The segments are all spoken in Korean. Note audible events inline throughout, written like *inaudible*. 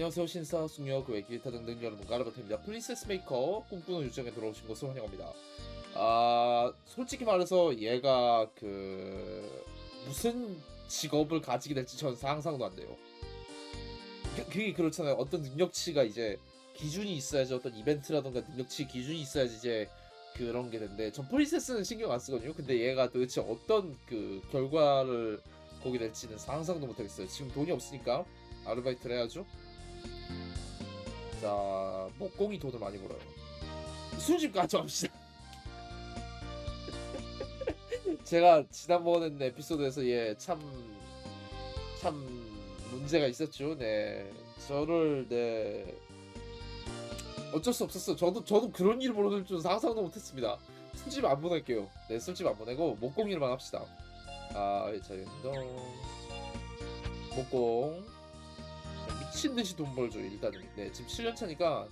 안녕하세요. 신사 숙녀 그 외기타 등등 여러분과 아르바트입니다. 프린세스 메이커 꿈꾸는 요정에 들어오신 것을 환영합니다. 아 솔직히 말해서 얘가 그 무슨 직업을 가지게 될지 저는 상상도 안 돼요. 그, 그게 그렇잖아요. 어떤 능력치가 이제 기준이 있어야지 어떤 이벤트라던가 능력치 기준이 있어야지 이제 그런 게 되는데 전 프린세스는 신경 안 쓰거든요. 근데 얘가 도대체 어떤 그 결과를 보게 될지는 상상도 못하겠어요. 지금 돈이 없으니까 아르바이트를 해야죠 자, 목공이 돈을 많이 벌어요. 술집 가져갑시다. *laughs* 제가 지난번 에피소드에서 얘 참, 참 문제가 있었죠. 네. 저를, 네. 어쩔 수 없었어. 저도, 저도 그런 일을 벌어질 줄 상상도 못했습니다. 술집 안 보낼게요. 네, 술집 안 보내고 목공 일만 합시다. 아, 자, 운동. 목공. 미친 듯이 돈 벌죠 일단은. 네 지금 7년 차니까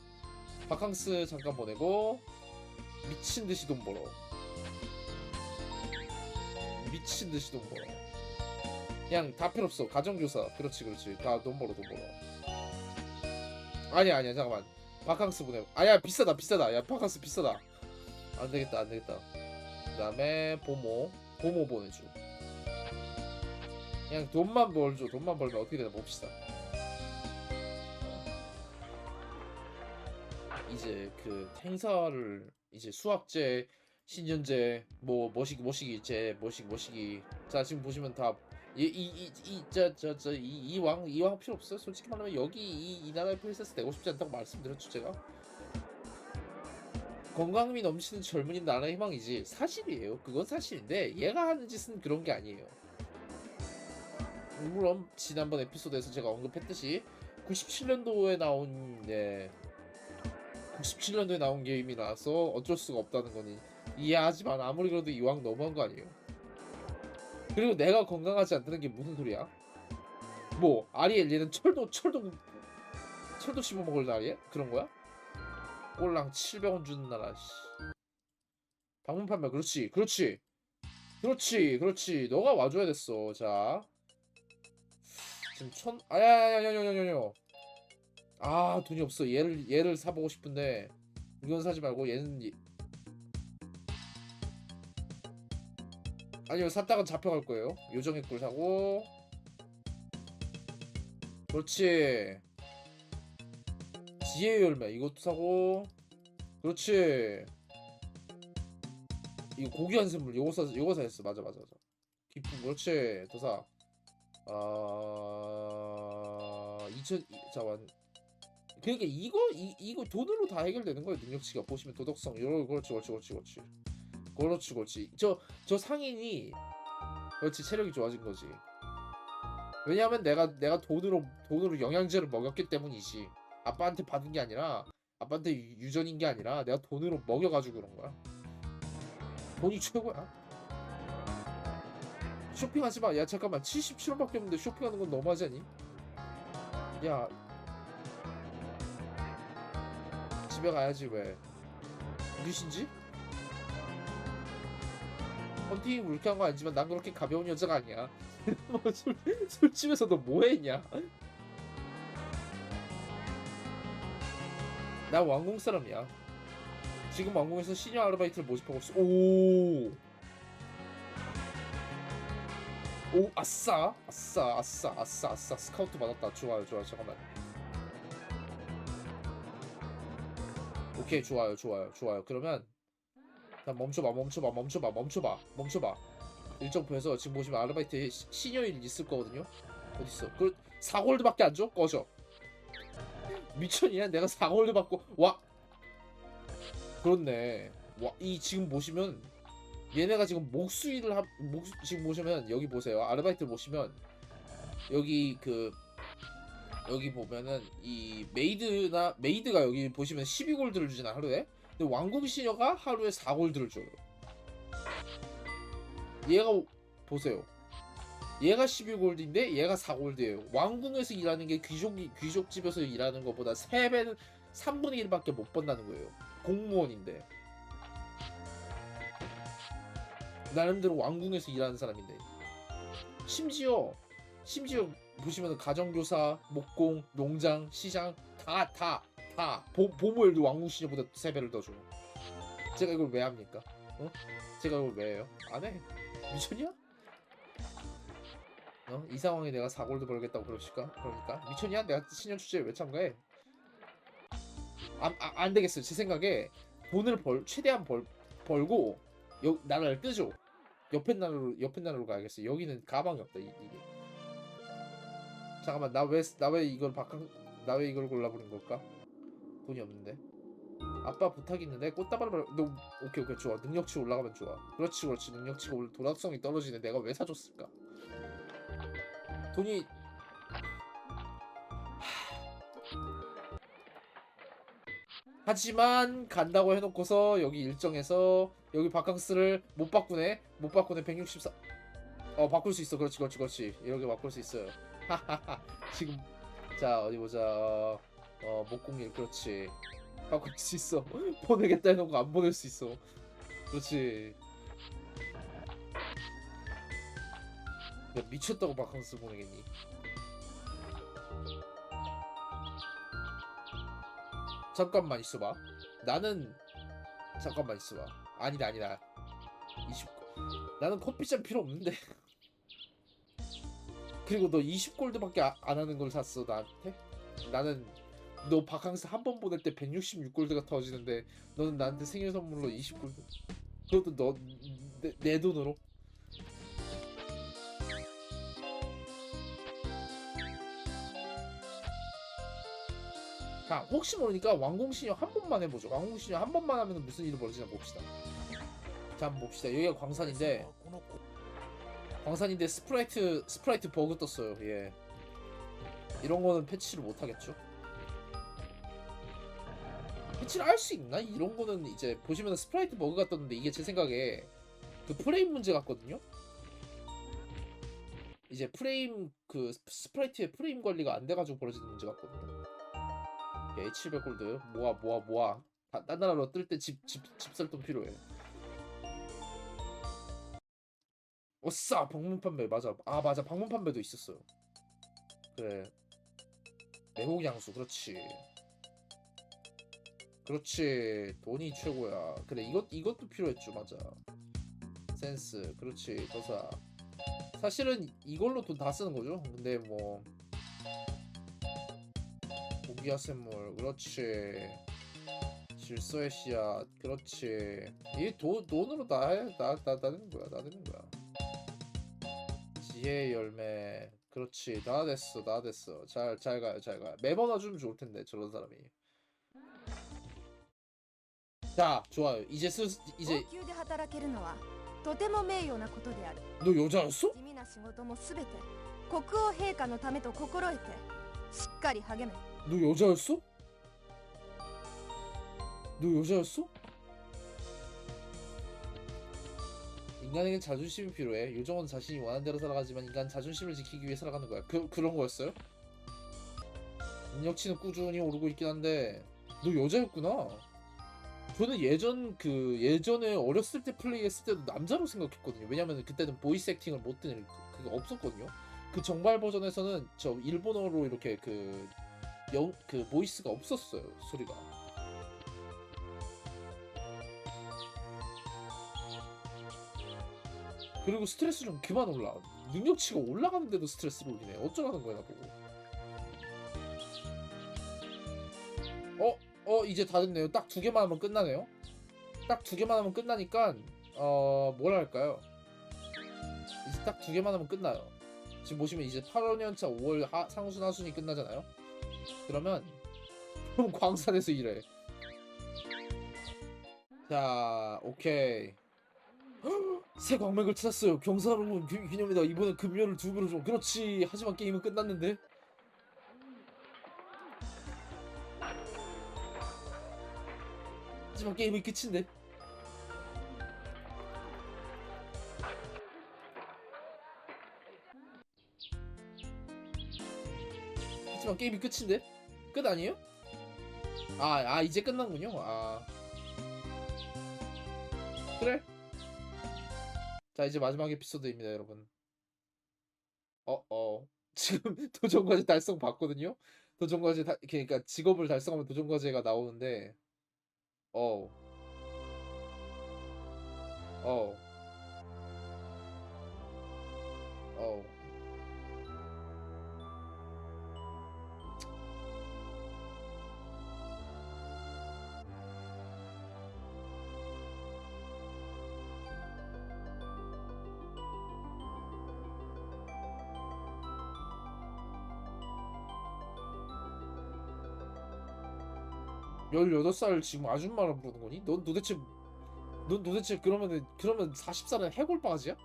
바캉스 잠깐 보내고 미친 듯이 돈 벌어. 미친 듯이 돈 벌어. 그냥 다 필요 없어. 가정교사. 그렇지 그렇지. 다 돈 벌어 돈 벌어. 아니야 아니야 잠깐만. 바캉스 보내고 아야 비싸다 비싸다. 야 바캉스 비싸다. 안 되겠다 안 되겠다. 그 다음에 보모. 보모 보내줘. 그냥 돈만 벌죠. 돈만 벌면 어떻게 되나 봅시다 이제 그 행사를 이제 수학제, 신년제, 뭐 머시기 머시기 제, 머시기 머시기. 자 지금 보시면 다이이이저저저이 이왕 이왕 필요 없어요. 솔직히 말하면 여기 이, 이 나라의 프린세스 되고 싶지 않다고 말씀드렸죠 제가. 건강미 넘치는 젊은이 나라의 희망이지 사실이에요. 그건 사실인데 얘가 하는 짓은 그런 게 아니에요. 물론 지난번 에피소드에서 제가 언급했듯이 97년도에 나온 네, 97년도에 나온 게임이라서 어쩔 수가 없다는 거니 이해하지만 아무리 그래도 이왕 너무한 거 아니에요. 그리고 내가 건강하지 않다는 게 무슨 소리야? 뭐 아리엘 얘는 철도 철도 철도 씹어 먹을 날이야? 그런 거야? 꼴랑 700원 주는 나라. 씨. 방문 판매 그렇지 그렇지 그렇지 그렇지 너가 와줘야 됐어 자 지금 천 아야야야야야야야 아 돈이 없어. 얘를 얘를 사보고 싶은데 이건 사지 말고 얘는 이- 아니요 샀다가 잡혀갈 거예요. 요정의 꿀 사고. 그렇지. 지혜의 열매 이것도 사고. 그렇지. 이거 고귀한 선물 요거 사 요거 사했어. 맞아 맞아 맞아. 기쁨 그렇지. 도사. 아 2000 잠깐 그러니까 이거 이, 이거 돈으로 다 해결되는 거예요 능력치가 보시면 도덕성 이런 거 그렇지 그렇지 그렇지 그렇지. 그렇지 그렇지. 저 저 상인이 그렇지 체력이 좋아진 거지. 왜냐하면 내가 내가 돈으로 돈으로 영양제를 먹였기 때문이지. 아빠한테 받은 게 아니라 아빠한테 유- 유전인 게 아니라 내가 돈으로 먹여가지고 그런 거야. 돈이 최고야. 쇼핑하지 마 야 잠깐만. 77원밖에 없는데 쇼핑하는 건 너무하지 않니? 야 집에 가야지 왜 누신지? 헌팅이 물쾌한 거 아니지만 난 그렇게 가벼운 여자가 아니야 *laughs* 뭐 술, 술집에서 너 뭐했냐 나 왕궁 사람이야 지금 왕궁에서 시니어 아르바이트를 모집하고 있어 오 오, 아싸, 아싸, 아싸, 아싸, 아싸, 스카우트 받았다. 좋아요, 좋아요. 잠깐만. 오케이 좋아요 좋아요 좋아요. 그러면 자 멈춰봐 멈춰봐 멈춰봐 멈춰봐 멈춰봐. 일정표에서 지금 보시면 아르바이트 시- 시니어일 있을 거거든요. 어딨어? 그 4골드밖에 안 줘? 꺼져. 미쳤냐? 내가 4골드 받고. 와! 그렇네. 와 이 지금 보시면 얘네가 지금 목수일을 하, 목 지금 보시면 여기 보세요. 아르바이트 보시면 여기 그 여기 보면은 이 메이드나 메이드가 여기 보시면 12골드를 주잖아 하루에. 근데 왕궁 시녀가 하루에 4골드를 줘요. 얘가 오- 보세요. 얘가 12골드인데 얘가 4골드예요. 왕궁에서 일하는 게 귀족 귀족 집에서 일하는 것보다 3배는 3분의 1밖에 못 번다는 거예요. 공무원인데. 나름대로 왕궁에서 일하는 사람인데. 심지어 심지어 보시면 가정교사, 목공, 농장, 시장 다 다 다 보모엘도 왕궁시녀보다 세 배를 더 줘. 제가 이걸 왜 합니까? 어? 제가 이걸 왜 해요? 안 해. 미쳤냐? 어? 이 상황에 내가 4골드 벌겠다고 그러실까? 그러니까 미쳤냐? 내가 신년 축제에 왜 참가해? 안, 아, 안 되겠어요. 제 생각에 돈을 벌 최대한 벌 벌고 여, 나라를 뜨죠. 옆에 나라로 옆에 나라로 가야겠어. 여기는 가방이 없다. 이, 이게. 잠깐만 나 왜 나 왜 이걸 바깥 나 왜 이걸 골라버린 걸까? 돈이 없는데. 아빠 부탁이 있는데? 꽃다발을 너 오케이 오케이 좋아. 능력치 올라가면 좋아. 그렇지 그렇지. 능력치가 올 도락성이 떨어지네. 내가 왜 사줬을까? 돈이 하지만 간다고 해놓고서 여기 일정에서 여기 바캉스를 못 바꾸네. 못 바꾸네. 164 어 바꿀 수 있어. 그렇지 그렇지 그렇지. 이렇게 바꿀 수 있어요 *laughs* 지금 자 어디 보자. 어 목공일 그렇지. 바꿀 수 있어. *laughs* 보내겠다 해놓고 안 보낼 수 있어. 그렇지. 야 미쳤다고 바캉스 보내겠니? 잠깐만 있어봐. 나는 잠깐만 있어봐. 아니다 아니다. 20 나는 커피잔 필요 없는데 *laughs* 그리고 너 20골드밖에 아, 안 하는 걸 샀어 나한테? 나는 너 바캉스 한 번 보낼 때 166골드가 터지는데 너는 나한테 생일 선물로 20골드 그것도 너 내, 내 돈으로? 자 혹시 모르니까 왕궁신녀 한 번만 해보죠. 왕궁신녀 한 번만 하면 무슨 일이 벌어지나 봅시다. 자 한번 봅시다. 여기가 광산인데 광산인데 스프라이트 스프라이트 버그 떴어요. 예. 이런 거는 패치를 못 하겠죠? 패치를 할 수 있나? 이런 거는 이제 보시면 스프라이트 버그가 떴는데 이게 제 생각에 그 프레임 문제 같거든요? 이제 프레임 그 스- 스프라이트의 프레임 관리가 안 돼가지고 벌어지는 문제 같거든요? 오케이 700 골드. 모아 모아 모아. 다- 딴 나라로 뜰 때 집 집 집살돈 필요해 어싸 방문 판매. 맞아. 아 맞아. 방문 판매도 있었어요. 그래. 매혹 양수. 그렇지. 그렇지. 돈이 최고야. 그래 이것 이것도 필요했죠. 맞아. 센스. 그렇지. 도사. 사실은 이걸로 돈 다 쓰는 거죠. 근데 뭐. 고기야 샘물. 그렇지. 질서의 씨앗. 그렇지. 이게 돈 돈으로 다해다다 되는 거야. 다 되는 거야 지혜의 열매 그렇지 다 됐어 다 됐어 잘 잘 가요 잘 가요 매번 와주면 좋을 텐데 저런 사람이 자 좋아요 이제 스 이제 王宮で働けるのはとても名誉なことである 너 여자였어? 地味な仕事もすべて国王陛下のためと心得てしっかり励め 너 여자였어? 너 여자였어? 인간에겐 자존심이 필요해. 요정은 자신이 원하는 대로 살아가지만 인간 자존심을 지키기 위해 살아가는 거야. 그 그런 거였어요? 능력치는 꾸준히 오르고 있긴 한데 너 여자였구나. 저는 예전 그 예전에 어렸을 때 플레이했을 때도 남자로 생각했거든요. 왜냐면 그때는 보이스 액팅을 못 뜨는 그게 없었거든요. 그 정발 버전에서는 저 일본어로 이렇게 그 영, 그 보이스가 없었어요 소리가 그리고 스트레스 좀 그만 올라. 능력치가 올라가는데도 스트레스를 올리네. 어쩌라는 거야 나보고 어? 어 이제 다 됐네요. 딱 두 개만 하면 끝나네요. 딱 두 개만 하면 끝나니까 어 뭐랄까요? 이제 딱 두 개만 하면 끝나요. 지금 보시면 이제 8년차 5월 하, 상순 하순이 끝나잖아요? 그러면 *laughs* 그럼 광산에서 일해. 자, 오케이. 헉, 새 광맥을 찾았어요. 경사로운 기- 기념이다. 이번엔 금연을 두 배로 좀. 그렇지. 하지만 게임은 끝났는데. 하지만 게임이 끝인데. 하지만 게임이 끝인데? 끝 아니에요? 아, 아 이제 끝난군요. 아 자 이제 마지막 에피소드입니다, 여러분. 어, 어. *laughs* 지금 도전 과제 달성 받거든요. 도전 과제 다, 그러니까 직업을 달성하면 도전 과제가 나오는데 어. 어. 어. 열여덟 살 지금 아줌마라 부르는 거니? 넌 도대체 넌 도대체 그러면은 그러면 40살은 해골 바가지야?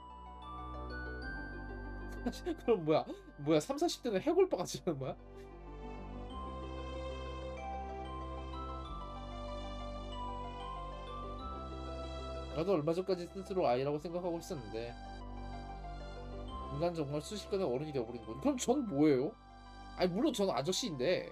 *laughs* 그럼 뭐야? 뭐야? 3, 40대는 해골 바가지라는 거야? 나도 얼마 전까지 스스로 아이라고 생각하고 있었는데 인간 정말 순식간에 어른이 되어버린 건 그럼 전 뭐예요? 아니 물론 저는 아저씨인데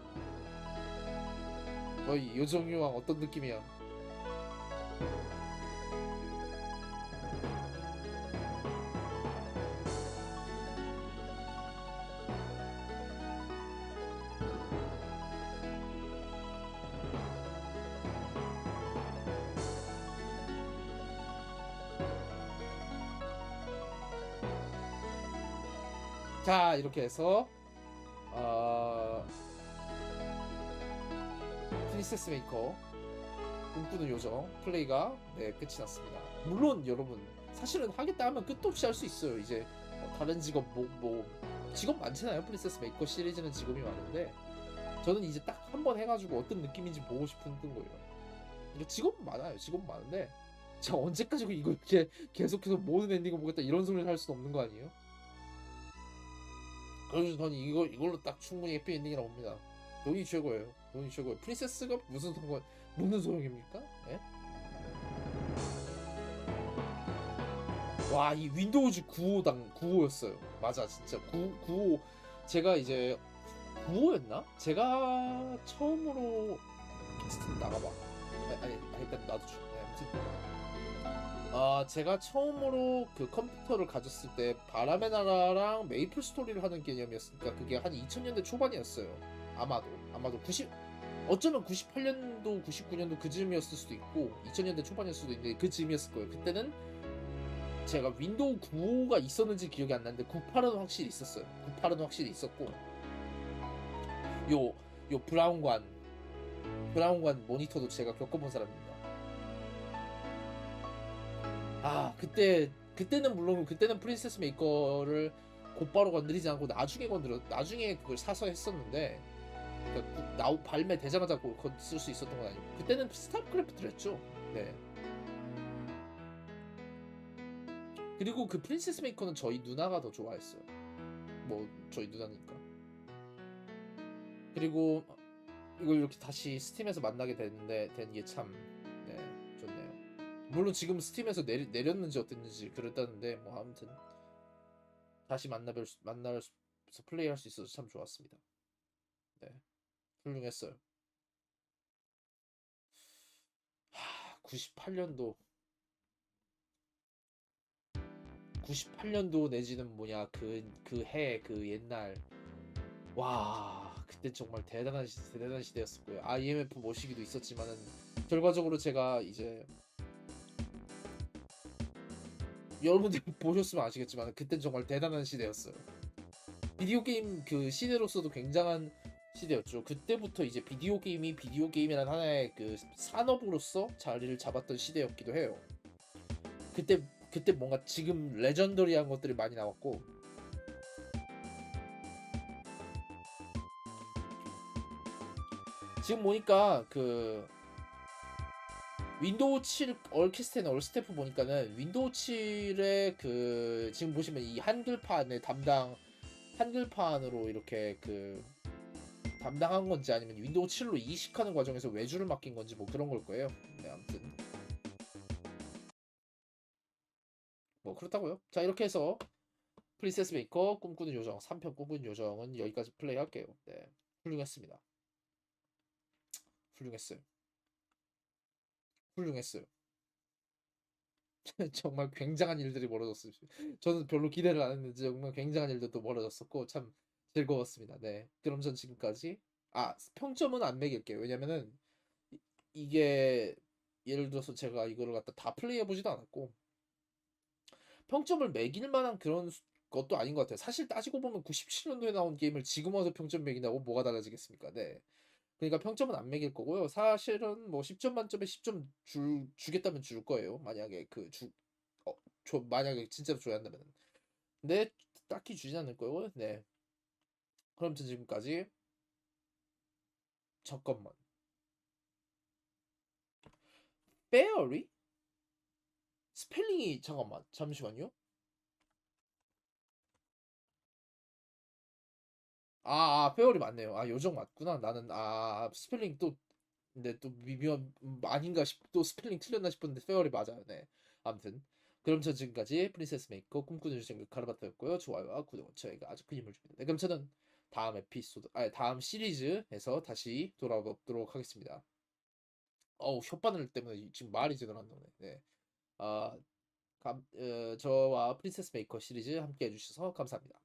너희 요정유왕 어떤 느낌이야? 자 이렇게 해서 어... 프린세스 메이커 꿈꾸는 요정 플레이가 네 끝이 났습니다. 물론 여러분 사실은 하겠다 하면 끝도 없이 할 수 있어요. 이제 어, 다른 직업 뭐, 뭐 직업 많잖아요. 프린세스 메이커 시리즈는 직업이 많은데 저는 이제 딱 한 번 해가지고 어떤 느낌인지 보고 싶은 거예요. 직업은 많아요. 직업 많은데 제가 언제까지 이거 이렇게 계속해서 모든 엔딩을 보겠다 이런 소리를 할 수는 없는 거 아니에요? 그래서 저는 이거 이걸로 딱 충분히 해피 엔딩이라고 봅니다. 돈이 최고예요. 돈이 최고예요. 프린세스가 무슨 상관 무슨 소용입니까? 예? 와, 이 윈도우즈 95당 95였어요. 맞아, 진짜 9 95 제가 이제 95였나? 제가 처음으로 스팀 나가봐. 아니, 아니, 아니, 일단 나도 좀. 네, 아 제가 처음으로 그 컴퓨터를 가졌을 때 바람의 나라랑 메이플 스토리를 하는 개념이었으니까 그게 한 2000년대 초반이었어요. 아마도 아마도 90 어쩌면 98년도 99년도 그 즈음이었을 수도 있고 2000년대 초반이었을 수도 있는데 그 즈음이었을 거예요. 그때는 제가 윈도우 95가 있었는지 기억이 안 나는데 98은 확실히 있었어요. 98은 확실히 있었고 요 요 브라운관 브라운관 모니터도 제가 겪어본 사람입니다. 아 그때 그때는 물론 그때는 프린세스 메이커를 곧바로 건드리지 않고 나중에 건드려 나중에 그걸 사서 했었는데 그러니까 구- 나오 발매 되자마자 쓸수 있었던 건 아니고 그때는 스타크래프트를 했죠. 네. 그리고 그 프린세스 메이커는 저희 누나가 더 좋아했어요. 뭐 저희 누나니까. 그리고 이걸 이렇게 다시 스팀에서 만나게 됐는데 된 게 참 네, 좋네요. 물론 지금 스팀에서 내리, 내렸는지 어땠는지 그랬다는데 뭐 아무튼 다시 만나뵐 수, 만나서 플레이할 수 있어서 참 좋았습니다. 네, 훌륭했어요. 하, 98년도 98년도 내지는 뭐냐 그그해그 옛날 와 그때 정말 대단한 시, 대단한 시대였을 거예요. IMF 모시기도 있었지만은 결과적으로 제가 이제 여러분들 *laughs* 보셨으면 아시겠지만 그땐 정말 대단한 시대였어요. 비디오 게임 그 시대로서도 굉장한 시대였죠. 그때부터 이제 비디오 게임이 비디오 게임이라는 하나의 그 산업으로서 자리를 잡았던 시대였기도 해요. 그때 그때 뭔가 지금 레전더리한 것들이 많이 나왔고 지금 보니까 그 윈도우 7 얼캐스트 앤 얼스태프 보니까는 윈도우 7의 그 지금 보시면 이 한글판의 담당 한글판으로 이렇게 그 담당한 건지 아니면 윈도우 7로 이식하는 과정에서 외주를 맡긴 건지 뭐 그런 걸 거예요. 네, 아무튼 뭐 그렇다고요. 자 이렇게 해서 프린세스 메이커 꿈꾸는 요정 3편 꿈꾸는 요정은 여기까지 플레이할게요. 네, 훌륭했습니다. 훌륭했어요. 훌륭했어요. *laughs* 정말 굉장한 일들이 벌어졌어요. 저는 별로 기대를 안 했는데 정말 굉장한 일들도 벌어졌었고 참 즐거웠습니다. 네. 그럼 전 지금까지 아 평점은 안 매길게요. 왜냐면은 이- 이게 예를 들어서 제가 이거를 갖다 다 플레이해 보지도 않았고 평점을 매길 만한 그런 수- 것도 아닌 것 같아요. 사실 따지고 보면 97년도에 나온 게임을 지금 와서 평점 매긴다고 뭐가 달라지겠습니까? 네. 그러니까 평점은 안 매길 거고요. 사실은 뭐 10점 만점에 10점 줄 주겠다면 줄 거예요. 만약에 그주 어, 저 만약에 진짜로 줘야 한다면. 근데 딱히 주진 않을 거고요. 네. 그럼 전 지금까지 잠깐만. 페어리? 스펠링이 잠깐만. 잠시만요. 아, 아, 페어리 맞네요. 아, 요정 맞구나. 나는 아, 스펠링 또 근데 또 미묘한 음, 아닌가 싶, 또 스펠링 틀렸나 싶었는데 페어리 맞아요. 네. 아무튼 그럼 전 지금까지 프린세스 메이커 꿈꾸는 유생 카르바토였고요. 좋아요와 구독은 저희가 아주 큰 힘을 줍니다. 네, 그럼 저는 다음 에피소드, 아니 다음 시리즈에서 다시 돌아오도록 하겠습니다. 어우 혓바늘 때문에 지금 말이 제대로 안 나오네. 네. 아, 감, 어, 저와 프린세스 메이커 시리즈 함께 해주셔서 감사합니다.